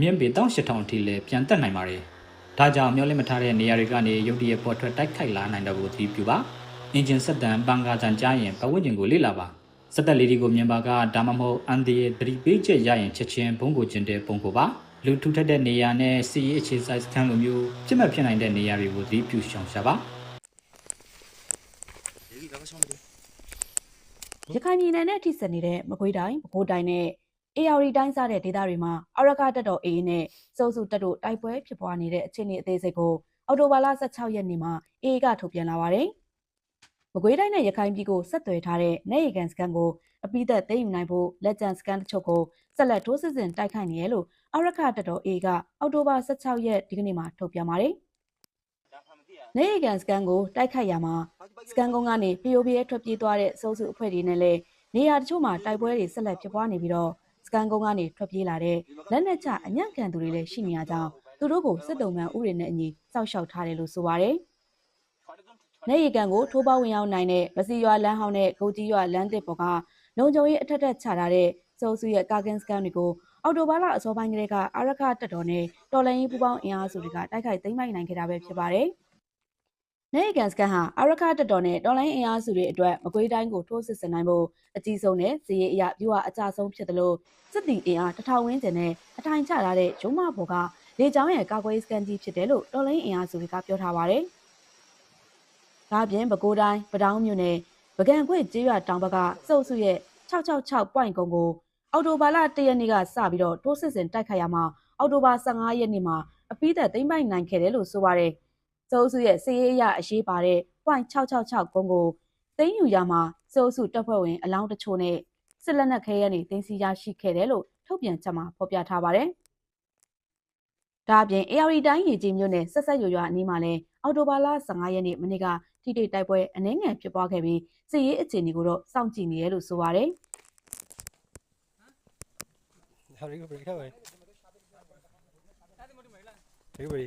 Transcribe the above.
မြင့်ပေ18000အထိလည်းပြန်တက်နိုင်ပါတယ်။ဒါကြောင့်မျောလင့်မထားတဲ့နေရာတွေကနေရုတ်တရက်ပေါ်ထွက်တိုက်ခိုက်လာနိုင်တဲ့ကိုသတိပြုပါ။အင်ဂျင်စက်တန်ပန်ကာတန်ကြားရင်ပတ်ဝန်းကျင်ကိုလေ့လာပါ။စက်တက်လေးတွေကိုမြင်ပါကဒါမှမဟုတ်အန်ဒီရဲ့သတိပေးချက်ရရင်ချက်ချင်းဘုံကိုကျင်တဲ့ပုံကိုပါ။လူထူထပ်တဲ့နေရာနဲ့စီရေးအခြေစိုက်စခန်းလိုမျိုးဖြစ်မှဖြစ်နိုင်တဲ့နေရာတွေကိုသတိပြုရှောင်ရှားပါ။။ရခိုင်ပြည်နယ်နဲ့ထိစပ်နေတဲ့မကွေးတိုင်း၊ပဲခူးတိုင်းနဲ့ အေရဝတီတိုင်းစတဲ့ဒေသတွေမှာအရကတက်တော်အေးနဲ့စုံစုတက်တို့တိုက်ပွဲဖြစ်ပွားနေတဲ့အခြေအနေအသေးစိတ်ကိုအော်တိုဘာလ16ရက်နေ့မှာအေးကထုတ်ပြန်လာပါတယ်။မကွေးတိုင်းနဲ့ရခိုင်ပြည်ကိုဆက်သွယ်ထားတဲ့နေရီကန်စကန်ကိုအပိသက်သိမ်းယူနိုင်ဖို့လက်ကျန်စကန်တချို့ကိုဆက်လက်ထိုးစစ်ဆင်တိုက်ခိုက်နေရလို့အရကတက်တော်အေးကအော်တိုဘာ16ရက်ဒီကနေ့မှာထုတ်ပြန်ပါတယ်။နေရီကန်စကန်ကိုတိုက်ခိုက်ရမှာစကန်ကုန်းကနေဖျိုးပြဲထွက်ပြေးသွားတဲ့စိုးစုအဖွဲ့တွေနဲ့လည်းနေရာတချို့မှာတိုက်ပွဲတွေဆက်လက်ဖြစ်ပွားနေပြီးတော့စ ကန်ကုန်းကနေထွက်ပြေးလာတဲ့လက်နက်ချအညံ့ခံသူတွေလည်းရှိနေရကြောင်းသူတို့ကိုစစ်တုံးမှန်ဥပဒေနဲ့အညီစောက်ရှောက်ထားတယ်လို့ဆိုပါတယ်။နေရီကန်ကိုထိုးပေါဝင်ရောက်နိုင်တဲ့မစီရွာလမ်းဟောင်းနဲ့ဂုတ်ကြီးရွာလမ်းတစ်ပေါ်ကလုံခြုံရေးအထက်ထက်ချထားတဲ့စိုးစုရဲ့ကာကင်စကန်တွေကိုအော်တိုဘာလအစောပိုင်းကလေးကအာရခတက်တော်နဲ့တော်လိုင်းရေးပူပေါင်းအင်အားစုတွေကတိုက်ခိုက်သိမ်းပိုက်နိုင်ခဲ့တာပဲဖြစ်ပါတယ်။ နေကန်စကန်ဟာအာရခတက်တော်နဲ့တော်လိုင်းအင်အားစုတွေအတွက်မကွေးတိုင်းကိုထိုးစစ်ဆင်နိုင်ဖို့အကြီးဆုံးနဲ့ဇေယျအရပြူဟာအကြဆုံးဖြစ်တယ်လို့စစ်တီအင်အားတထောင်ဝန်းကျင်နဲ့အထိုင်ချထားတဲ့ရုံးမဘော်ကလေကြောင်းရဲ့ကာကွယ်ရေးစကန်ကြီးဖြစ်တယ်လို့တော်လိုင်းအင်အားစုတွေကပြောထားပါတယ်။ဒါ့အပြင်ပဲခူးတိုင်းပတောင်းမြို့နယ်ပကံခွေကျေးရွာတောင်ဘက်ကစုပ်စုရဲ့666 point ကုန်းကိုအော်တိုဘာလ1ရက်နေ့ကစပြီးတော့ထိုးစစ်ဆင်တိုက်ခိုက်ရမှာအော်တိုဘာ15ရက်နေ့မှာအပိသက်သိမ့်ပိုက်နိုင်ခဲ့တယ်လို့ဆိုပါတယ်။ စိုးစုရဲ့စီးရေးရအရေးပါတဲ့ point 666ကုန်းကိုသိမ်းယူရမှာစိုးစုတပ်ဖွဲ့ဝင်အလောင်းတချို့နဲ့စစ်လက်နက်ခဲယမ်းတွေတင်စီရရှိခဲ့တယ်လို့ထုတ်ပြန်ချက်မှာဖော်ပြထားပါတယ်။ဒါအပြင် AR တိုင်းရေကြီးမြို့နယ်ဆက်ဆက်ရွရွအနီးမှာလဲအော်တိုဘာလ15ရက်နေ့မနေ့ကထိတိတိုက်ပွဲအနှဲငယ်ဖြစ်ပွားခဲ့ပြီးစစ်ရေးအခြေအနေကိုတော့စောင့်ကြည့်နေရလို့ဆိုပါတယ်။ Hurry, hurry, hurry. Hurry.